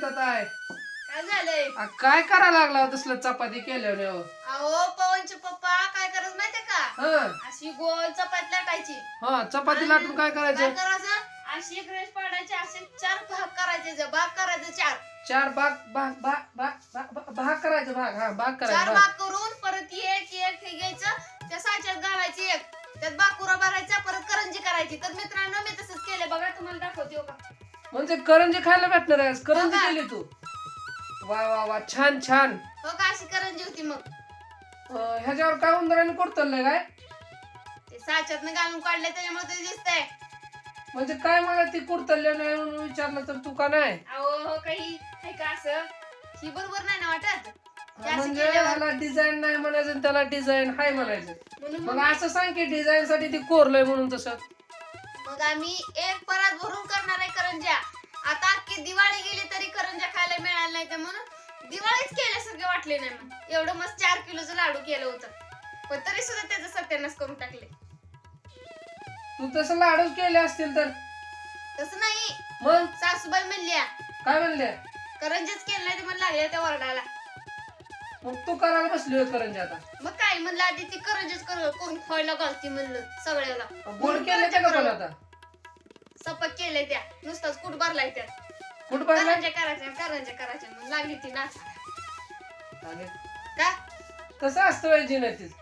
येतात आहे काय झालंय? आ, काय करायला लागला हो तसलं चपाती केल्याने हो? अहो पवनचे पप्पा काय करत माहितीये का? हा. अशी गोल चपाती लाटायची. हा चपाती लाटून काय काय करायचं? करायचं अशी एक रेष पाडायची असे चार भाग करायचे जे भाग करायचे चार. चार भाग भाग भाग भाग भाग- भाग भाग करायचं भाग हा भाग चार करायचं भाग. भाग करून परत एक एक हे घ्यायचं त्या साच्यात घालायची एक. त्यात बाकुरा भरायचा परत करंजी करायची. तर मित्रांनो मी तसंच केलं बघा तुम्हाला दाखवते हो का? म्हणजे करंजी खायला भेटणार आहे करंजी बघा. केली तू. वा वा वा. छान छान. हो का? अशी करंजी होती मग. अं, ह्याच्यावर काय उंदराने कुडतलंय काय? ते घालून काढले त्याच्यामुळे ते दिसतंय. म्हणजे काय मला ती कुडतल्या नाही म्हणून विचारलं तर तू का नाही? अहो हो काही आहे का असं? ही बरोबर नाही ना वाटत? ते असं म्हणजे केल्यावर- ह्याला डिझाईन नाही म्हणायचं आणि त्याला डिझाईन हाय म्हणायचं. म्हणून मग मग असं सांग की डिझाईन साठी ती कोरलंय म्हणून तसं. मग आम्ही एक परात भरून करणार आहे करंज्या तर म्हणून दिवाळीच केल्यासारखे वाटले नाही मग एवढं मस्त चार किलोचं लाडू केलं होतं. पण तरी सुद्धा त्याचं सत्यानाश करून टाकले. तू तसं लाडूच केले असतील तर? तसं नाही. मग? सासूबाई म्हणल्या. काय म्हणले करंजाच केलं नाही ते मला लागले त्या वरडाला. मग तू करायला बसली होय करंजी आता. मग काय? म्हणलं आधी ती करंजाच कर कोण खोयला घालती म्हणलं सगळ्याला. गोड केले का पण आता सपक केले त्या. नुसताच कुठ भरलाय त्या कुठं पाहिजे करंजा करायच्या करंजा करायच्या मग लागली ती नाचा. का? कसं असतं वय जिनतीच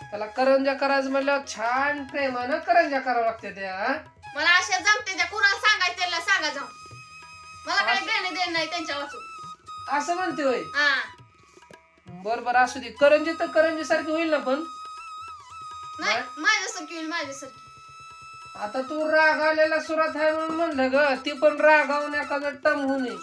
त्याला करंजा करायचं म्हणल्यावर छान प्रेमानं करंजा करावं लागते त्या हा? मला अशा जमते त्या कुणाला सांगायचं त्याला सांगा जाऊन. मला काही देणं देणं नाही त्यांच्या वाचून असं म्हणते होय हा. बर बर असू दे. करंजी तर करंजी सारखी होईल ना पण? नाही माझ्यासारखी होईल माझ्यासारखी. आता तू राग आलेला सुरात आहे म्हणून म्हणलं ग ती पण रागावून एखादं टम होऊ नये